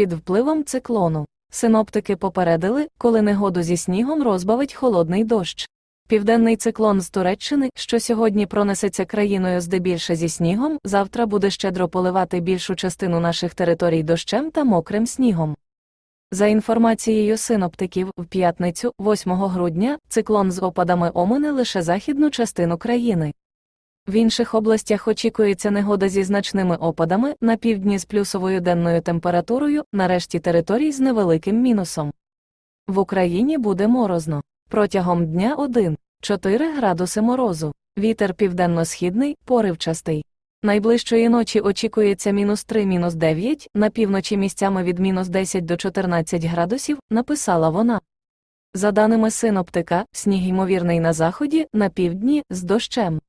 під впливом циклону. Синоптики попередили, коли негоду зі снігом розбавить холодний дощ. Південний циклон з Туреччини, що сьогодні пронесеться країною здебільше зі снігом, завтра буде щедро поливати більшу частину наших територій дощем та мокрим снігом. За інформацією синоптиків, в п'ятницю, 8 грудня, циклон з опадами омине лише західну частину країни. В інших областях очікується негода зі значними опадами, на півдні з плюсовою денною температурою, на решті територій з невеликим мінусом. В Україні буде морозно. Протягом дня 1-4 градуси морозу. Вітер південно-східний, поривчастий. Найближчої ночі очікується мінус 3 мінус 9, на півночі місцями від мінус 10 до 14 градусів, написала вона. За даними синоптика, сніг ймовірний на заході, на півдні, з дощем.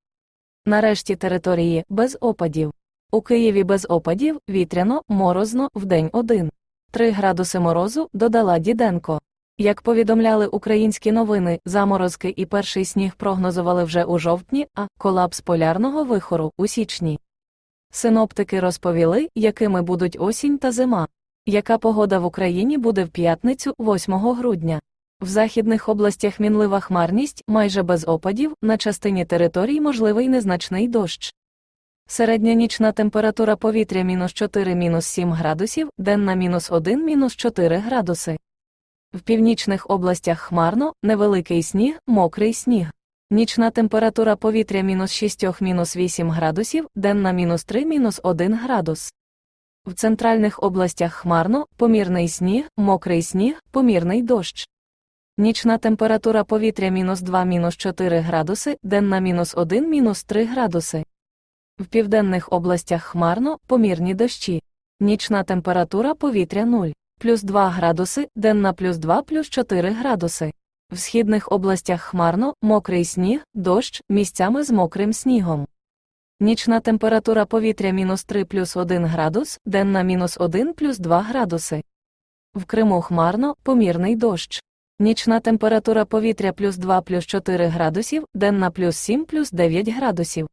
Нарешті території без опадів. У Києві без опадів, вітряно, морозно, вдень 1. 3 градуси морозу, додала Діденко. Як повідомляли українські новини, заморозки і перший сніг прогнозували вже у жовтні, а колапс полярного вихору у січні. Синоптики розповіли, якими будуть осінь та зима. Яка погода в Україні буде в п'ятницю, 8 грудня. В західних областях мінлива хмарність, майже без опадів, на частині територій можливий незначний дощ. Середня нічна температура повітря мінус 4 мінус 7 градусів, денна мінус 1 мінус 4 градуси. В північних областях хмарно, невеликий сніг, мокрий сніг. Нічна температура повітря мінус 6 мінус 8 градусів, денна мінус 3 мінус 1 градус. В центральних областях хмарно, помірний сніг, мокрий сніг, помірний дощ. Нічна температура повітря мінус 2 мінус 4 градуси, денна мінус 1 мінус 3 градуси. В південних областях хмарно, помірні дощі. Нічна температура повітря 0, плюс 2 градуси, денна плюс 2 плюс 4 градуси. В східних областях хмарно, мокрий сніг, дощ, місцями з мокрим снігом. Нічна температура повітря мінус 3 плюс 1 градус, денна мінус 1 плюс 2 градуси. В Криму хмарно, помірний дощ. Нічна температура повітря плюс 2 плюс 4 градусів, денна плюс 7 плюс 9 градусів.